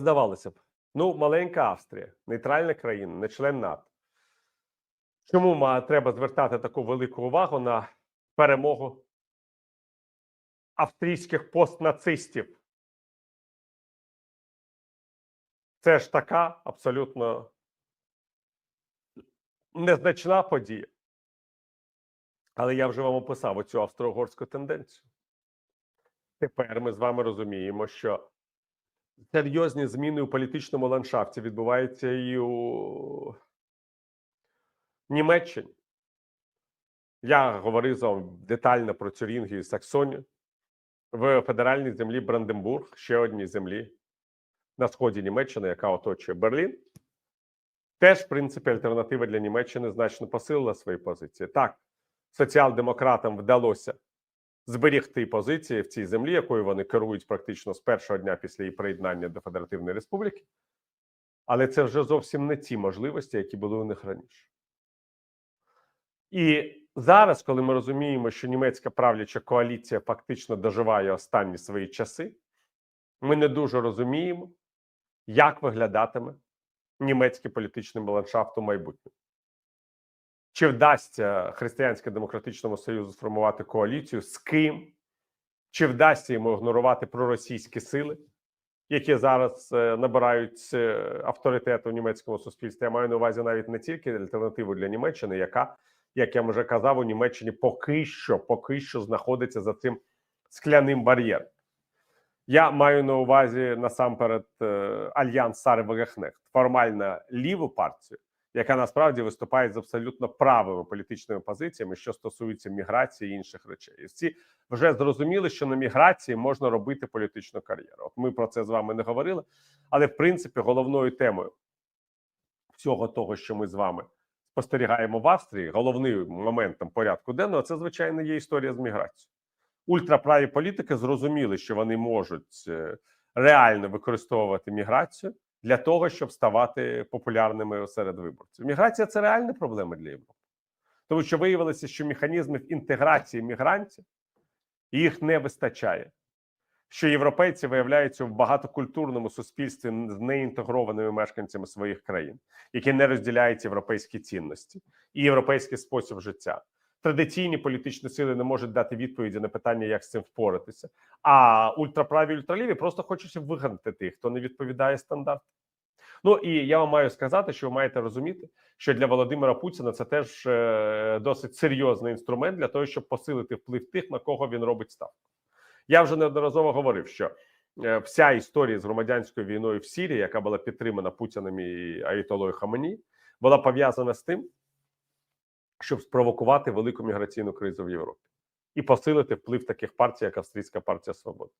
здавалося б, ну, маленька Австрія, нейтральна країна, не член НАТО. Чому треба звертати таку велику увагу на перемогу австрійських постнацистів? Це ж така абсолютно незначна подія. Але я вже вам описав оцю австро-угорську тенденцію. Тепер ми з вами розуміємо, що серйозні зміни у політичному ландшафті відбуваються і у Німеччині. Я говорив з вами детально про Цюрінгію і Саксонію в федеральній землі Бранденбург, ще одній землі на сході Німеччини, яка оточує Берлін. Теж, в принципі, альтернатива для Німеччини значно посилила свої позиції. Так, соціал-демократам вдалося зберігти позиції в цій землі, якою вони керують практично з першого дня після її приєднання до Федеративної Республіки. Але це вже зовсім не ті можливості, які були у них раніше. І зараз, коли ми розуміємо, що німецька правляча коаліція фактично доживає останні свої часи, ми не дуже розуміємо, як виглядатиме німецький політичний ландшафт у майбутньому. Чи вдасться Християнсько-демократичному союзу сформувати коаліцію з ким? Чи вдасться йому ігнорувати проросійські сили, які зараз е, набирають е, авторитету в німецькому суспільстві? Я маю на увазі навіть не тільки альтернативу для Німеччини, яка, як я вже казав, у Німеччині поки що, поки що знаходиться за цим скляним бар'єром. Я маю на увазі насамперед е, альянс Сари Вагахнехт, формально ліву партію, яка насправді виступає з абсолютно правими політичними позиціями, що стосується міграції і інших речей. І всі вже зрозуміли, що на міграції можна робити політичну кар'єру. От ми про це з вами не говорили, але в принципі головною темою всього того, що ми з вами спостерігаємо в Австрії, головним моментом порядку денного, це звичайно є історія з міграцією. Ультраправі політики зрозуміли, що вони можуть е, реально використовувати міграцію для того, щоб ставати популярними серед виборців. Міграція це реальна проблема для Європи, тому що виявилося, що механізмів інтеграції мігрантів їх не вистачає. Що європейці виявляються в багатокультурному суспільстві з неінтегрованими мешканцями своїх країн, які не розділяють європейські цінності і європейський спосіб життя. Традиційні політичні сили не можуть дати відповіді на питання, як з цим впоратися. А ультраправі ультраліві просто хочуть вигнати тих, хто не відповідає стандартам. Ну і я вам маю сказати, що ви маєте розуміти, що для Володимира Путіна це теж е, досить серйозний інструмент для того, щоб посилити вплив тих, на кого він робить ставку. Я вже неодноразово говорив, що е, вся історія з громадянською війною в Сірії, яка була підтримана Путіним і Аїтолою Хамані, була пов'язана з тим, щоб спровокувати велику міграційну кризу в Європі і посилити вплив таких партій, як Австрійська партія Свободи.